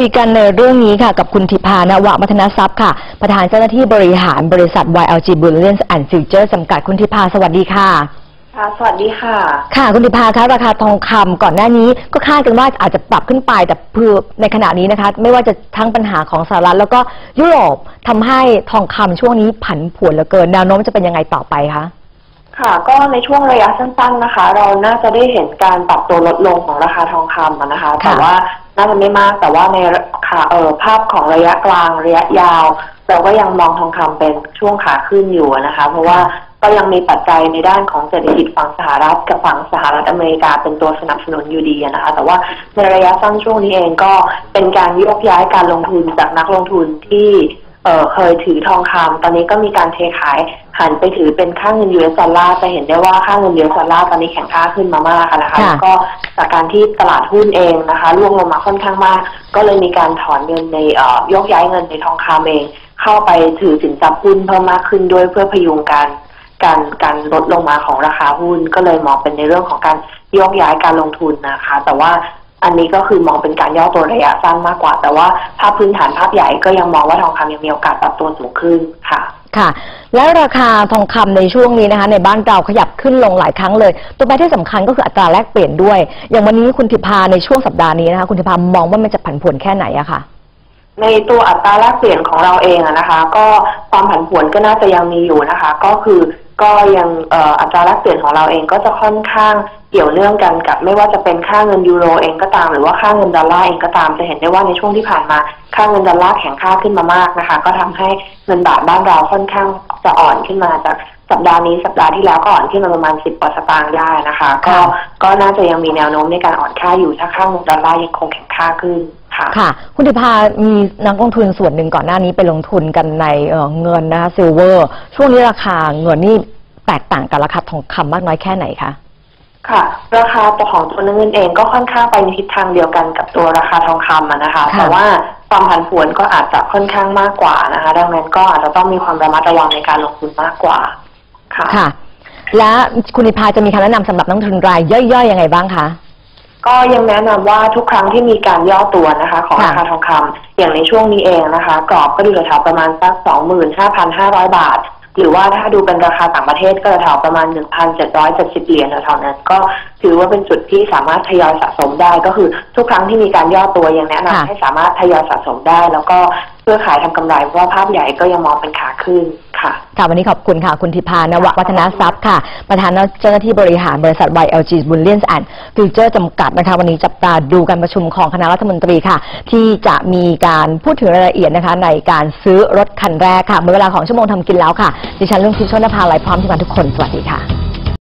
คุยกันในเรื่องนี้ค่ะกับคุณธิพานวะมัฒนทรัพย์ค่ะ ประธานเจ้าหน้าที่บริหารบริษัท YLG Bullion and Futures จำกัดคุณธิพาสวัสดีค่ะ ค่ะ สวัสดีค่ะ ค่ะ คุณธิพาคะราคาทองคำก่อนหน้านี้ก็คาดกันว่าอาจจะปรับขึ้นไปแต่เพื่อในขณะนี้นะคะ ไม่ว่าจะทั้งปัญหาของสหรัฐแล้วก็ยุโรปทำให้ทองคำช่วงนี้ผันผวนเหลือเกิน แนวโน้มจะเป็นยังไงต่อไปคะค่ะก็ในช่วงระยะสั้นๆนะคะ เราน่าจะได้เห็นการปรับตัวลดลงของราคาทองคำอะนะคะ แต่ว่า น่าจะไม่มากแต่ว่าในค่ะเออภาพของระยะกลางระยะยาว เราก็ยังมองทองคำเป็นช่วงขาขึ้นอยู่นะคะ เพราะว่าก็ยังมีปัจจัยในด้านของเศรษฐกิจฝั่งสหรัฐกับฝั่งสหรัฐอเมริกาเป็นตัวสนับสนุนอยู่ดีนะคะ แต่ว่าในระยะสั้นช่วงนี้เองก็เป็นการยกย้ายการลงทุนจากนักลงทุนที่เเคยถือทองคำตอนนี้ก็มีการเทขาย หันไปถือเป็นค่าเงินยูเอสดอลลาร์จะเห็นได้ว่าค่าเงินยูเอสดอลลาร์ตอนนี้แข็งค่าขึ้นมามากอะนะคะค่ะแล้วก็จากการที่ตลาดหุ้นเองนะคะร่วงลงมาค่อนข้างมาก ก็เลยมีการถอนเงินในเอ่อยกย้ายเงินในทองคำเอง เข้าไปถือสินทรัพย์หุ้นเพิ่มมากขึ้นด้วยเพื่อพยุงการการการลดลงมาของราคาหุ้นก็เลยมองเป็นในเรื่องของการโยกย้ายการลงทุนนะคะ แต่ว่าอันนี้ก็คือมองเป็นการย่อตัวระยะสั้นมากกว่า แต่ว่าภาพพื้นฐานภาพใหญ่ก็ยังมองว่าทองคำยังมีโอกาสปรับตัวสูงขึ้นค่ะ ค่ะ และราคาทองคำในช่วงนี้นะคะ ในบ้านเราขยับขึ้นลงหลายครั้งเลย ตัวแปรที่สำคัญก็คืออัตราแลกเปลี่ยนด้วย อย่างวันนี้คุณธิพาในช่วงสัปดาห์นี้นะคะ คุณธิพามองว่ามันจะผันผวนแค่ไหนอะค่ะในตัวอัตราแลกเปลี่ยนของเราเองอะนะคะ ก็ความผันผวนก็น่าจะยังมีอยู่นะคะ ก็คือก็ยังอัตราแลกเปลี่ยนของเราเองก็จะค่อนข้าง เกี่ยวเนื่องกันกับไม่ว่าจะเป็นค่าเงินยูโรเองก็ตาม หรือว่าค่าเงินดอลลาร์เองก็ตามจะเห็นได้ว่าในช่วงที่ผ่านมา ค่าเงินดอลลาร์แข็งค่าขึ้นมามากนะคะ ก็ทำให้เงินบาทบ้านเราค่อนข้างจะอ่อนขึ้นมาจากสัปดาห์นี้สัปดาห์ที่แล้วก็อ่อนขึ้นมาประมาณ10กว่าสตางค์ได้นะคะ ก็ก็น่าจะยังมีแนวโน้มในการอ่อนค่าอยู่ถ้าค่าเงินดอลลาร์ยังคงแข็งค่าขึ้นค่ะค่ะ คุณธิพามีนักลงทุนส่วนหนึ่งก่อนหน้านี้ไปลงทุนกันในเอ่อเงินนะคะซิลเวอร์ ช่วงนี้ราคาเงินนี่แตกต่างกับราคาทองคำมากน้อยแค่ไหนคะ ค่ะ ราคาตัวของตัวเงินเองก็ค่อนข้างไปในทิศทางเดียวกันกับตัวราคาทองคำอะนะคะค่ะแต่ว่าความผันผวนก็อาจจะค่อนข้างมากกว่านะคะ ดังนั้นก็อาจจะต้องมีความระมัดระวังในการลงทุนมากกว่า ค่ะค่ะ และคุณธิพาจะมีคำแนะนำสำหรับนักลงทุนรายย่อยๆยังไงบ้างคะก็ยังแนะนำว่าทุกครั้งที่มีการย่อตัวนะคะ ของค่ะราคาทองคำอย่างในช่วงนี้เองนะคะ กรอบก็ดูแถวๆประมาณสักสองหมื่นห้าพันห้าร้อยบาท หรือว่าถ้าดูเป็นราคาต่างประเทศก็แถวๆประมาณหนึ่งพันเจ็ดร้อยเจ็ดสิบเหรียญแถวๆนั้น ก็ถือว่าเป็นจุดที่สามารถทยอยสะสมได้ ก็คือทุกครั้งที่มีการย่อตัวยังแนะนำค่ะให้สามารถทยอยสะสมได้ แล้วก็เพื่อขายทำกำไรเพราะว่าภาพใหญ่ก็ยังมองเป็นขาขึ้นค่ะค่ะวันนี้ขอบคุณค่ะคุณธิพานวะวัฒนทรัพย์ค่ะ ประธานเจ้าหน้าที่บริหารบริษัท YLG Bullion and Future จำกัดนะคะวันนี้จับตาดูการประชุมของคณะรัฐมนตรีค่ะ ที่จะมีการพูดถึงรายละเอียดนะคะในการซื้อรถคันแรกค่ะหมดเวลาของชั่วโมงทำกินแล้วค่ะ ดิฉันลุงทิพย์ชนภาลัยพร้อมทีมงานทุกคนสวัสดีค่ะ